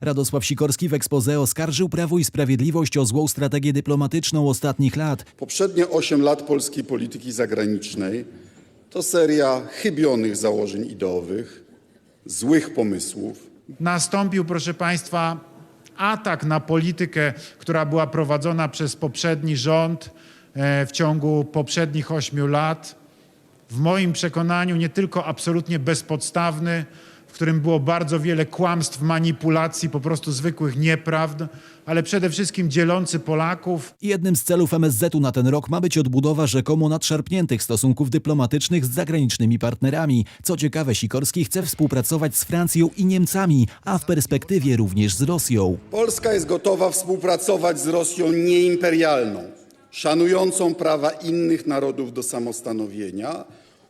Radosław Sikorski w expose oskarżył Prawo i Sprawiedliwość o złą strategię dyplomatyczną ostatnich lat. Poprzednie 8 lat polskiej polityki zagranicznej to seria chybionych założeń ideowych, złych pomysłów, nastąpił, proszę Państwa, atak na politykę, która była prowadzona przez poprzedni rząd e, w ciągu poprzednich ośmiu lat. W moim przekonaniu nie tylko absolutnie bezpodstawny, w którym było bardzo wiele kłamstw, manipulacji, po prostu zwykłych nieprawd, ale przede wszystkim dzielący Polaków Jednym z celów MSZ-u na ten rok ma być odbudowa rzekomo nadszarpniętych stosunków dyplomatycznych z zagranicznymi partnerami. Co ciekawe, Sikorski chce współpracować z Francją i Niemcami, a w perspektywie również z Rosją. Polska jest gotowa współpracować z Rosją nieimperialną, szanującą prawa innych narodów do samostanowienia,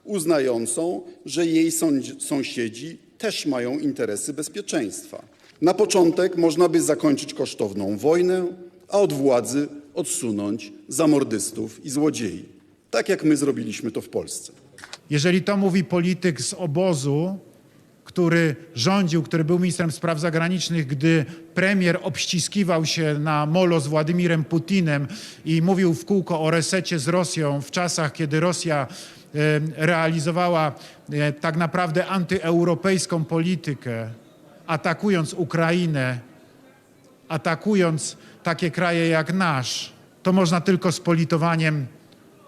uznającą, że jej sąsiedzi też mają interesy bezpieczeństwa. Na początek można by zakończyć kosztowną wojnę, a od władzy odsunąć zamordystów i złodziei. Tak jak my zrobiliśmy to w Polsce. Jeżeli to mówi polityk z obozu, który rządził, który był ministrem spraw zagranicznych, gdy premier obściskiwał się na molo z Władimirem Putinem i mówił w kółko o resecie z Rosją w czasach, kiedy Rosja realizowała e, tak naprawdę antyeuropejską politykę, atakując Ukrainę, atakując takie kraje jak nasz, to można tylko z politowaniem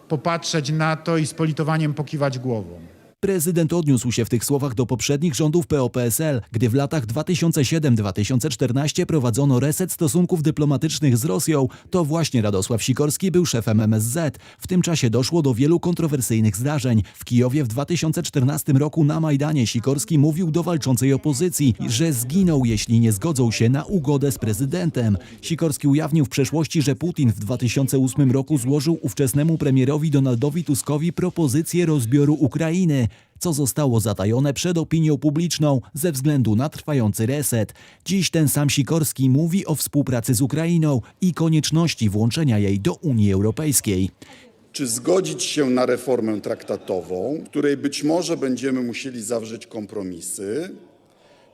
popatrzeć na to i z politowaniem pokiwać głową. Prezydent odniósł się w tych słowach do poprzednich rządów PO-PSL, gdy w latach 2007-2014 prowadzono reset stosunków dyplomatycznych z Rosją, to właśnie Radosław Sikorski był szefem MSZ. W tym czasie doszło do wielu kontrowersyjnych zdarzeń. W Kijowie w 2014 roku na Majdanie Sikorski mówił do walczącej opozycji, że zginął, jeśli nie zgodzą się na ugodę z prezydentem. Sikorski ujawnił w przeszłości, że Putin w 2008 roku złożył ówczesnemu premierowi Donaldowi Tuskowi propozycję rozbioru Ukrainy co zostało zatajone przed opinią publiczną ze względu na trwający reset. Dziś ten sam Sikorski mówi o współpracy z Ukrainą i konieczności włączenia jej do Unii Europejskiej. Czy zgodzić się na reformę traktatową, której być może będziemy musieli zawrzeć kompromisy,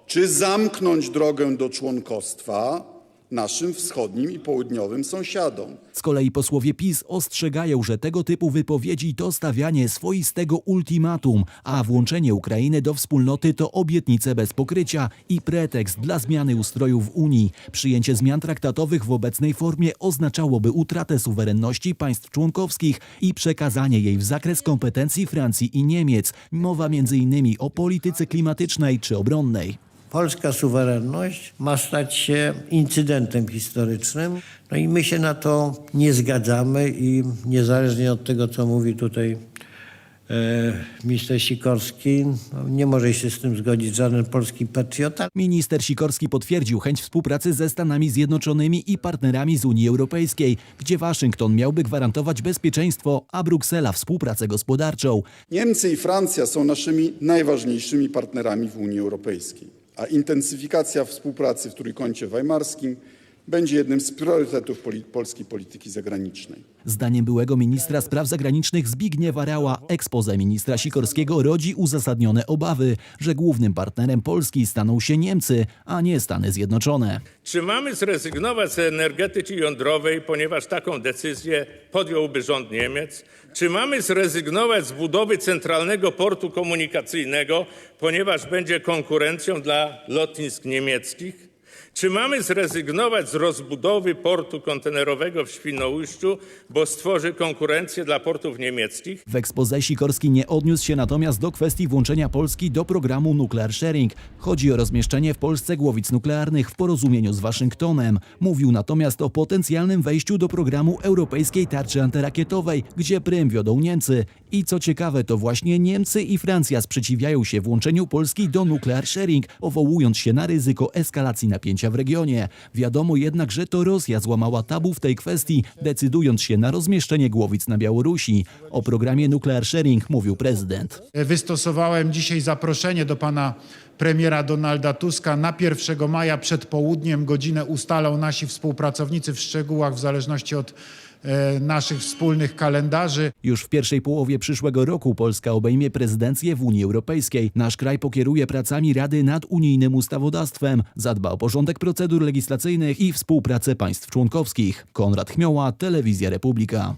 czy zamknąć drogę do członkostwa naszym wschodnim i południowym sąsiadom? Z kolei posłowie PiS ostrzegają, że tego typu wypowiedzi to stawianie swoistego ultimatum, a włączenie Ukrainy do wspólnoty to obietnice bez pokrycia i pretekst dla zmiany ustroju w Unii. Przyjęcie zmian traktatowych w obecnej formie oznaczałoby utratę suwerenności państw członkowskich i przekazanie jej w zakres kompetencji Francji i Niemiec. Mowa m.in. o polityce klimatycznej czy obronnej. Polska suwerenność ma stać się incydentem historycznym. No i my się na to nie zgadzamy i niezależnie od tego, co mówi tutaj e, minister Sikorski, no, nie może się z tym zgodzić żaden polski patriota. Minister Sikorski potwierdził chęć współpracy ze Stanami Zjednoczonymi i partnerami z Unii Europejskiej, gdzie Waszyngton miałby gwarantować bezpieczeństwo, a Bruksela współpracę gospodarczą. Niemcy i Francja są naszymi najważniejszymi partnerami w Unii Europejskiej, a intensyfikacja współpracy w Trójkącie Weimarskim będzie jednym z priorytetów poli- polskiej polityki zagranicznej. Zdaniem byłego ministra spraw zagranicznych Zbigniewa Rała, ekspoze ministra Sikorskiego rodzi uzasadnione obawy, że głównym partnerem Polski staną się Niemcy, a nie Stany Zjednoczone. Czy mamy zrezygnować z energetyki jądrowej, ponieważ taką decyzję podjąłby rząd Niemiec? Czy mamy zrezygnować z budowy centralnego portu komunikacyjnego, ponieważ będzie konkurencją dla lotnisk niemieckich? Czy mamy zrezygnować z rozbudowy portu kontenerowego w Świnoujściu, bo stworzy konkurencję dla portów niemieckich? W ekspoze Sikorski nie odniósł się natomiast do kwestii włączenia Polski do programu Nuclear Sharing. Chodzi o rozmieszczenie w Polsce głowic nuklearnych w porozumieniu z Waszyngtonem. Mówił natomiast o potencjalnym wejściu do programu europejskiej tarczy antyrakietowej, gdzie prym wiodą Niemcy. I co ciekawe, to właśnie Niemcy i Francja sprzeciwiają się włączeniu Polski do Nuclear Sharing, powołując się na ryzyko eskalacji napięcia w regionie. Wiadomo jednak, że to Rosja złamała tabu w tej kwestii, decydując się na rozmieszczenie głowic na Białorusi. O programie Nuclear Sharing mówił prezydent. Wystosowałem dzisiaj zaproszenie do pana premiera Donalda Tuska. Na 1 maja przed południem godzinę ustalą nasi współpracownicy w szczegółach w zależności od e, naszych wspólnych kalendarzy. Już w pierwszej połowie przyszłego roku Polska obejmie prezydencję w Unii Europejskiej. Nasz kraj pokieruje pracami Rady nad unijnym ustawodawstwem, zadba o porządek procedur legislacyjnych i współpracę państw członkowskich. Konrad Chmioła, Telewizja Republika.